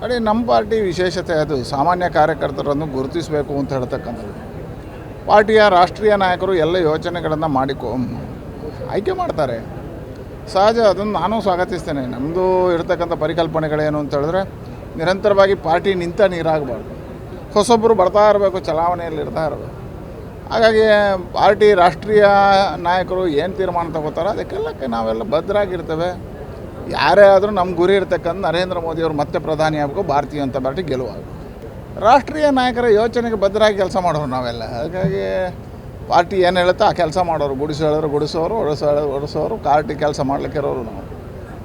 ನೋಡಿ ನಮ್ಮ ಪಾರ್ಟಿ ವಿಶೇಷತೆ ಅದು. ಸಾಮಾನ್ಯ ಕಾರ್ಯಕರ್ತರನ್ನು ಗುರುತಿಸಬೇಕು ಅಂತ ಹೇಳ್ತಕ್ಕಂಥದ್ದು. ಪಾರ್ಟಿಯ ರಾಷ್ಟ್ರೀಯ ನಾಯಕರು ಎಲ್ಲ ಯೋಚನೆಗಳನ್ನು ಮಾಡಿಕೊ ಆಯ್ಕೆ ಮಾಡ್ತಾರೆ. ಸಹಜ, ಅದನ್ನು ನಾನು ಸ್ವಾಗತಿಸ್ತೇನೆ. ನಮ್ಮದು ಇರತಕ್ಕಂಥ ಪರಿಕಲ್ಪನೆಗಳೇನು ಅಂತ ಹೇಳಿದ್ರೆ, ನಿರಂತರವಾಗಿ ಪಾರ್ಟಿ ನಿಂತ ನೀರಾಗಬಾರ್ದು. ಹೊಸೊಬ್ಬರು ಬರ್ತಾ ಇರಬೇಕು, ಚಲಾವಣೆಯಲ್ಲಿ ಇರ್ತಾ ಇರಬೇಕು. ಹಾಗಾಗಿ ಪಾರ್ಟಿ ರಾಷ್ಟ್ರೀಯ ನಾಯಕರು ಏನು ತೀರ್ಮಾನ ತಗೋತಾರೋ ಅದಕ್ಕೆಲ್ಲಕ್ಕೆ ನಾವೆಲ್ಲ ಭದ್ರಾಗಿರ್ತೇವೆ. ಯಾರೇ ಆದರೂ ನಮ್ಮ ಗುರಿ ಇರ್ತಕ್ಕಂಥ ನರೇಂದ್ರ ಮೋದಿಯವರು ಮತ್ತೆ ಪ್ರಧಾನಿ ಆಗಬೇಕು, ಭಾರತೀಯ ಜನತಾ ಪಾರ್ಟಿ ಗೆಲುವಾಗಬೇಕು ರಾಷ್ಟ್ರೀಯ ನಾಯಕರ ಯೋಚನೆಗೆ ಭದ್ರಾಗಿ ಕೆಲಸ ಮಾಡೋರು ನಾವೆಲ್ಲ. ಹಾಗಾಗಿ ಪಾರ್ಟಿ ಏನು ಹೇಳುತ್ತೋ ಆ ಕೆಲಸ ಮಾಡೋರು. ಗುಡಿಸು ಹೇಳಿದ್ರು ಗುಡಿಸೋರು ಒಡಿಸೋ ಹೇಳಿದ್ರು ಒಡಿಸೋರು ಪಾರ್ಟಿ ಕೆಲಸ ಮಾಡ್ಲಿಕ್ಕೆ ಇರೋರು ನಾವು.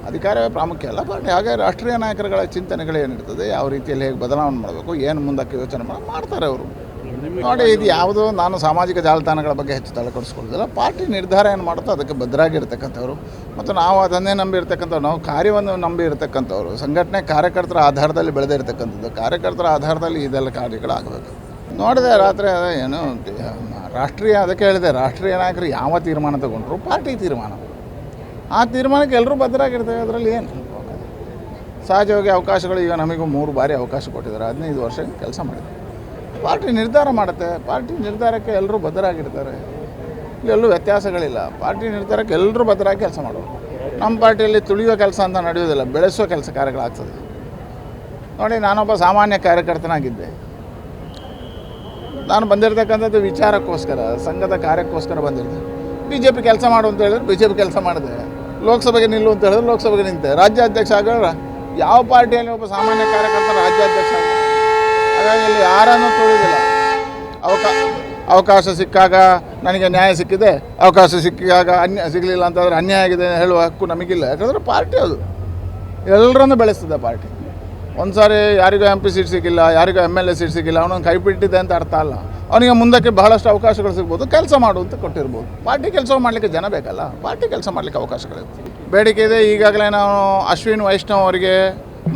ಅಧಿಕಾರವೇ ಪ್ರಾಮುಖ್ಯ ಅಲ್ಲ, ಬಟ್ ಹಾಗೆ ರಾಷ್ಟ್ರೀಯ ನಾಯಕರುಗಳ ಚಿಂತನೆಗಳು ಏನಿರ್ತದೆ ಯಾವ ರೀತಿಯಲ್ಲಿ ಹೇಗೆ ಬದಲಾವಣೆ ಮಾಡಬೇಕು, ಏನು ಮುಂದಕ್ಕೆ ಯೋಚನೆ ಮಾಡಿ, ಮಾಡ್ತಾರೆ ಅವರು. ನೋಡಿ ಇದು ಯಾವುದೋ ನಾನು ಸಾಮಾಜಿಕ ಜಾಲತಾಣಗಳ ಬಗ್ಗೆ ಹೆಚ್ಚು ತಲೆ ಕೆಡಿಸ್ಕೊಳ್ಳೋದಿಲ್ಲ ಪಾರ್ಟಿ ನಿರ್ಧಾರ ಏನು ಮಾಡುತ್ತೋ ಅದಕ್ಕೆ ಭದ್ರಾಗಿರ್ತಕ್ಕಂಥವ್ರು. ಮತ್ತು ನಾವು ಅದನ್ನೇ ನಂಬಿರ್ತಕ್ಕಂಥವ್ರು ನಾವು ಕಾರ್ಯವನ್ನು ನಂಬಿರ್ತಕ್ಕಂಥವ್ರು. ಸಂಘಟನೆ ಕಾರ್ಯಕರ್ತರ ಆಧಾರದಲ್ಲಿ ಬೆಳೆದಿರ್ತಕ್ಕಂಥದ್ದು. ಕಾರ್ಯಕರ್ತರ ಆಧಾರದಲ್ಲಿ ಇದೆಲ್ಲ ಕಾರ್ಯಗಳಾಗಬೇಕು. ನೋಡಿದೆ ರಾತ್ರಿ ಅದೇ ಏನು ರಾಷ್ಟ್ರೀಯ ಅದಕ್ಕೆ ಹೇಳಿದೆ ರಾಷ್ಟ್ರೀಯ ನಾಯಕರು ಯಾವ ತೀರ್ಮಾನ ತಗೊಂಡ್ರು? ಪಾರ್ಟಿ ತೀರ್ಮಾನ. ಆ ತೀರ್ಮಾನಕ್ಕೆ ಎಲ್ಲರೂ ಭದ್ರಾಗಿರ್ತೇವೆ ಅದರಲ್ಲಿ ಏನು? ಸಹಜವಾಗಿ ಅವಕಾಶಗಳು ಈಗ ನಮಗೂ ಮೂರು ಬಾರಿ ಅವಕಾಶ ಕೊಟ್ಟಿದ್ದಾರೆ. ಹದಿನೈದು ವರ್ಷ ಕೆಲಸ ಮಾಡಿದ್ದಾರೆ. ಪಾರ್ಟಿ ನಿರ್ಧಾರ ಮಾಡುತ್ತೆ. ಪಾರ್ಟಿ ನಿರ್ಧಾರಕ್ಕೆ ಎಲ್ಲರೂ ಬದ್ಧರಾಗಿರ್ತಾರೆ. ಇಲ್ಲೆಲ್ಲೂ ವ್ಯತ್ಯಾಸಗಳಿಲ್ಲ. ಪಾರ್ಟಿ ನಿರ್ಧಾರಕ್ಕೆ ಎಲ್ಲರೂ ಬದ್ಧರಾಗಿ ಕೆಲಸ ಮಾಡೋದು ನಮ್ಮ ಪಾರ್ಟಿಯಲ್ಲಿ ತುಳಿಯೋ ಕೆಲಸ ಅಂತ ನಡೆಯೋದಿಲ್ಲ ಬೆಳೆಸೋ ಕೆಲಸ ಕಾರ್ಯಗಳಾಗ್ತದೆ. ನೋಡಿ, ನಾನೊಬ್ಬ ಸಾಮಾನ್ಯ ಕಾರ್ಯಕರ್ತನಾಗಿದ್ದೆ. ನಾನು ಬಂದಿರತಕ್ಕಂಥದ್ದು ವಿಚಾರಕ್ಕೋಸ್ಕರ, ಸಂಘದ ಕಾರ್ಯಕ್ಕೋಸ್ಕರ ಬಂದಿದ್ದೆ. ಬಿ ಜೆ ಪಿ ಕೆಲಸ ಮಾಡು ಅಂತ ಹೇಳಿದ್ರೆ ಬಿ ಜೆ ಪಿ ಕೆಲಸ ಮಾಡಿದೆ. ಲೋಕಸಭೆಗೆ ನಿಲ್ಲು ಅಂತ ಹೇಳಿದ್ರೆ ಲೋಕಸಭೆಗೆ ನಿಂತೆ. ರಾಜ್ಯಾಧ್ಯಕ್ಷ ಆಗ ಯಾವ ಪಾರ್ಟಿಯಲ್ಲಿ ಒಬ್ಬ ಸಾಮಾನ್ಯ ಕಾರ್ಯಕರ್ತ ರಾಜ್ಯಾಧ್ಯಕ್ಷ ಆಗೋಣ ಹಾಗಾಗಿ ಇಲ್ಲಿ ಯಾರನ್ನು ತುಳಿದಿಲ್ಲ. ಅವಕಾ, ಅವಕಾಶ ಸಿಕ್ಕಾಗ ನನಗೆ ನ್ಯಾಯ ಸಿಕ್ಕಿದೆ. ಅವಕಾಶ ಸಿಕ್ಕಾಗ ಅನ್ಯ, ಸಿಗಲಿಲ್ಲ ಅಂತಂದರೆ ಅನ್ಯಾಯ ಆಗಿದೆ ಹೇಳುವ ಹಕ್ಕು ನಮಗಿಲ್ಲ. ಯಾಕಂದರೆ ಪಾರ್ಟಿ ಅದು. ಎಲ್ಲರನ್ನು ಬೆಳೆಸ್ತದೆ ಪಾರ್ಟಿ. ಒಂದು ಸಾರಿ ಯಾರಿಗೂ ಎಂ ಪಿ ಸೀಟ್ ಸಿಕ್ಕಿಲ್ಲ, ಯಾರಿಗೂ ಎಂ ಎಲ್ ಎ ಸೀಟ್ ಸಿಕ್ಕಿಲ್ಲ, ಅವನೊಂದು ಕೈ ಬಿಟ್ಟಿದೆ ಅಂತ ಅರ್ಥ ಅಲ್ಲ. ಅವನಿಗೆ ಮುಂದಕ್ಕೆ ಬಹಳಷ್ಟು ಅವಕಾಶಗಳು ಸಿಗ್ಬೋದು, ಕೆಲಸ ಮಾಡು ಅಂತ ಕೊಟ್ಟಿರ್ಬೋದು. ಪಾರ್ಟಿ ಕೆಲಸ ಮಾಡಲಿಕ್ಕೆ ಜನ ಬೇಕಲ್ಲ. ಪಾರ್ಟಿ ಕೆಲಸ ಮಾಡಲಿಕ್ಕೆ ಅವಕಾಶಗಳಿದೆ ಬೇಡಿಕೆ ಇದೆ, ಈಗಾಗಲೇ ನಾನು ಅಶ್ವಿನ್ ವೈಷ್ಣವ್ ಅವರಿಗೆ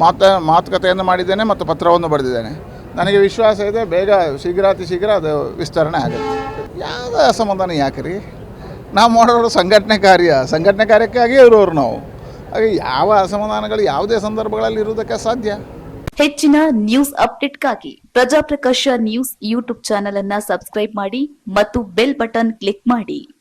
ಮಾತು, ಮಾತುಕತೆಯನ್ನು ಮಾಡಿದ್ದೇನೆ ಮತ್ತು ಪತ್ರವನ್ನು ಬರೆದಿದ್ದೇನೆ. ನನಗೆ ವಿಶ್ವಾಸ ಇದೆ, ಬೇಗ ಶೀಘ್ರಾತಿ ಶೀಘ್ರ ಅದು ವಿಸ್ತರಣೆ ಆಗುತ್ತೆ. ಯಾವುದೇ ಅಸಮಾಧಾನ ಯಾಕೆ ರೀ? ನಾವು ಮಾಡೋರು ಸಂಘಟನೆ ಕಾರ್ಯ ಸಂಘಟನೆ ಕಾರ್ಯಕ್ಕಾಗಿ ಇರೋರು ನಾವು. ಹಾಗೆ ಯಾವ ಅಸಮಾಧಾನಗಳು ಯಾವುದೇ ಸಂದರ್ಭಗಳಲ್ಲಿ ಇರುವುದಕ್ಕೆ ಸಾಧ್ಯ? ಹೆಚ್ಚಿನ ನ್ಯೂಸ್ ಅಪ್ಡೇಟ್ಗಾಗಿ ಪ್ರಜಾಪ್ರಕಾಶ ನ್ಯೂಸ್ ಯೂಟ್ಯೂಬ್ ಚಾನೆಲ್ ಅನ್ನ ಸಬ್ಸ್ಕ್ರೈಬ್ ಮಾಡಿ ಮತ್ತು ಬೆಲ್ ಬಟನ್ ಕ್ಲಿಕ್ ಮಾಡಿ.